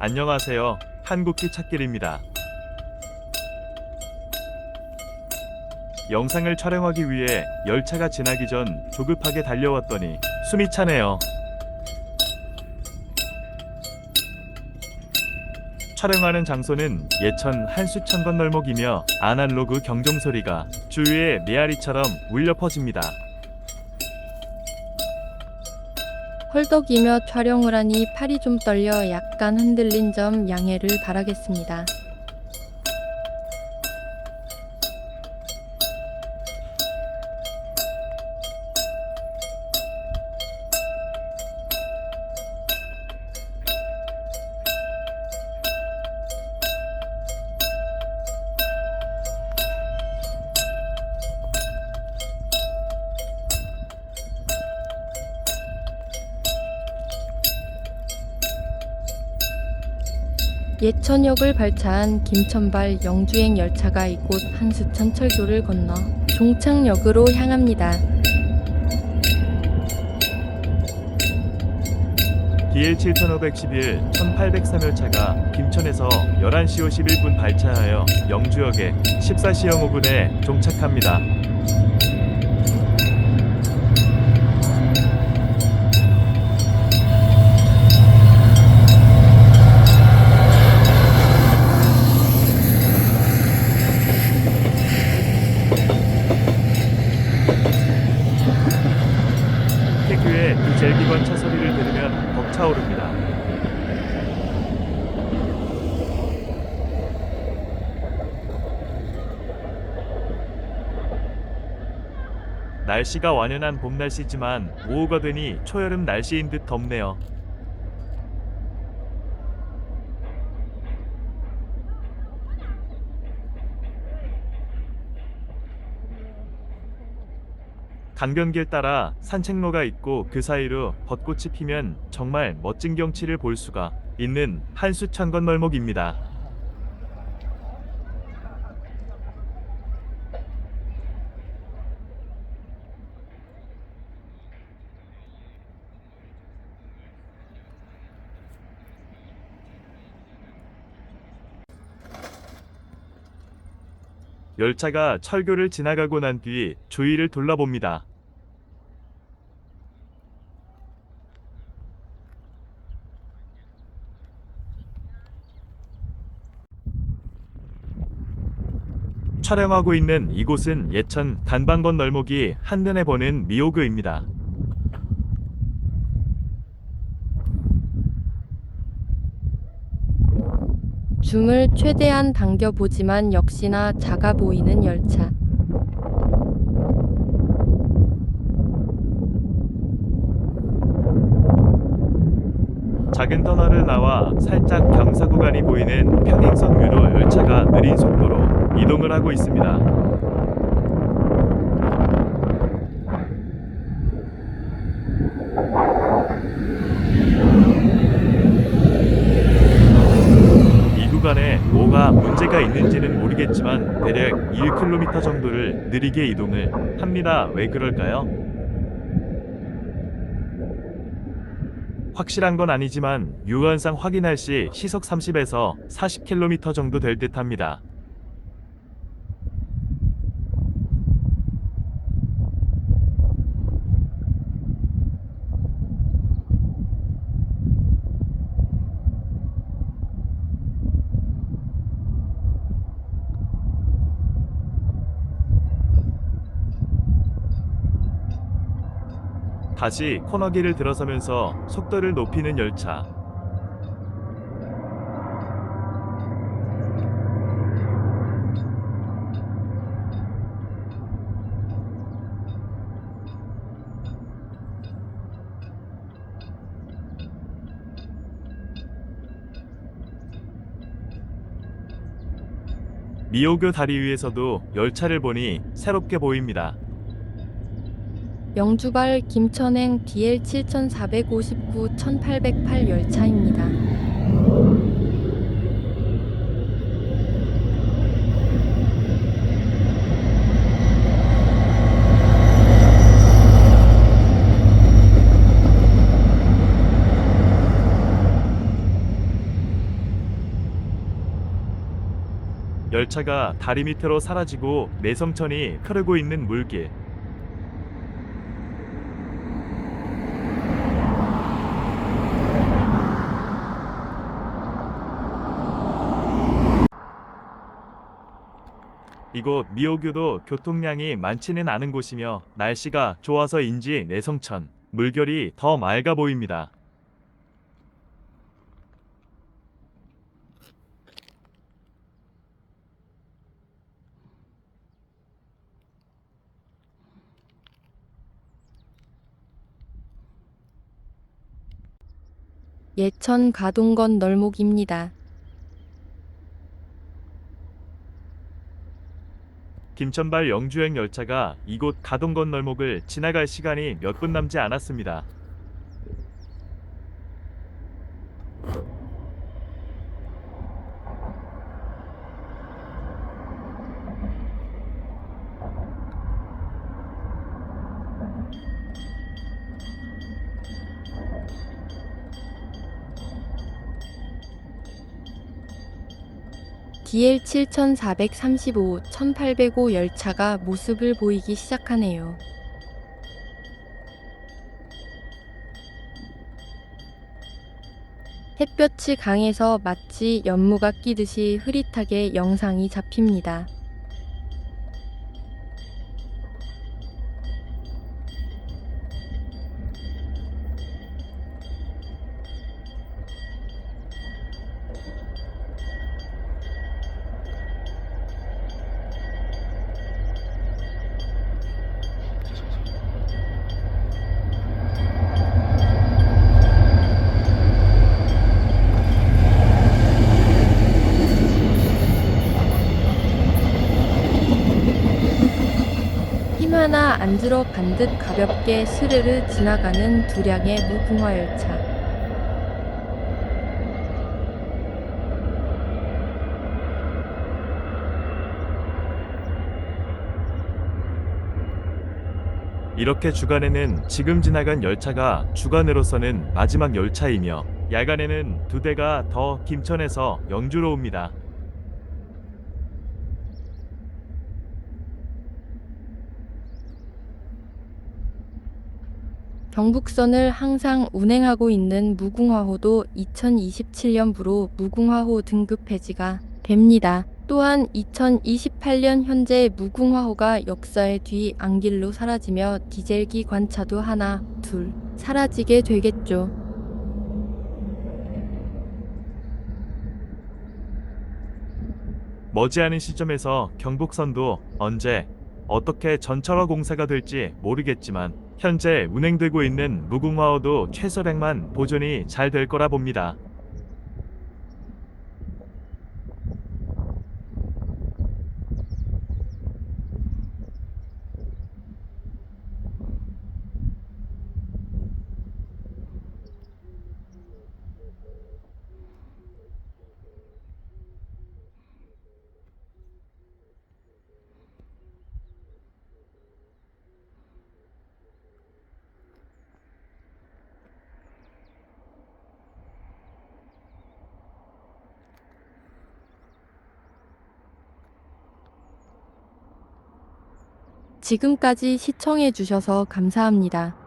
안녕하세요. 한국기 찾길입니다. 영상을 촬영하기 위해 열차가 지나기 전 조급하게 달려왔더니 숨이 차네요. 촬영하는 장소는 예천 한수천 건 널목이며 아날로그 경종 소리가 주위에 메아리처럼 울려 퍼집니다. 헐떡이며 촬영을 하니 팔이 좀 떨려 약간 흔들린 점 양해를 바라겠습니다. 예천역을 발차한 김천발 영주행 열차가 이곳 한수천 철교를 건너 종착역으로 향합니다. DL 7511 1803 열차가 김천에서 11시 51분 발차하여 영주역에 14시 05분에 종착합니다. 태교의 그 젤기관 차 소리를 들으면 벅차오릅니다. 날씨가 완연한 봄 날씨지만 오후가 되니 초여름 날씨인 듯 덥네요. 강변길 따라 산책로가 있고 그 사이로 벚꽃이 피면 정말 멋진 경치를 볼 수가 있는 한수천건 멀목입니다. 열차가 철교를 지나가고 난 뒤 주위를 둘러봅니다. 촬영하고 있는 이곳은 예천 단방건 널목이 한눈에 보는 미오그입니다. 줌을 최대한 당겨보지만 역시나 작아 보이는 열차. 작은 터널을 나와 살짝 경사 구간이 보이는 평행선 위로 열차가 느린 속도로 이동을 하고 있습니다. 이 구간에 뭐가 문제가 있는지는 모르겠지만 대략 1km 정도를 느리게 이동을 합니다. 왜 그럴까요? 확실한 건 아니지만 유언상 확인할 시 시속 30에서 40km 정도 될 듯합니다. 다시 코너길을 들어서면서 속도를 높이는 열차. 미오교 다리 위에서도 열차를 보니 새롭게 보입니다. 영주발 김천행 DL 7459 1808 열차입니다. 열차가 다리 밑으로 사라지고 내성천이 흐르고 있는 물길 이곳 미오교도 교통량이 많지는 않은 곳이며 날씨가 좋아서인지 내성천 물결이 더 맑아 보입니다. 예천 가동건 널목입니다. 김천발 영주행 열차가 이곳 가동건 널목을 지나갈 시간이 몇 분 남지 않았습니다. DL 7435, 1805 열차가 모습을 보이기 시작하네요. 햇볕이 강해서 마치 연무가 끼듯이 흐릿하게 영상이 잡힙니다. 하나 안 들어간 듯 가볍게 스르르 지나가는 두량의 무궁화 열차. 이렇게 주간에는 지금 지나간 열차가 주간으로서는 마지막 열차이며 야간에는 두 대가 더 김천에서 영주로 옵니다. 경북선을 항상 운행하고 있는 무궁화호도 2027년부로 무궁화호 등급 폐지가 됩니다. 또한 2028년 현재 무궁화호가 역사의 뒤 안길로 사라지며 디젤기 관차도 하나, 둘 사라지게 되겠죠. 머지않은 시점에서 경북선도 언제 어떻게 전철화 공사가 될지 모르겠지만 현재 운행되고 있는 무궁화호도 최소량만 보존이 잘 될 거라 봅니다. 지금까지 시청해 주셔서 감사합니다.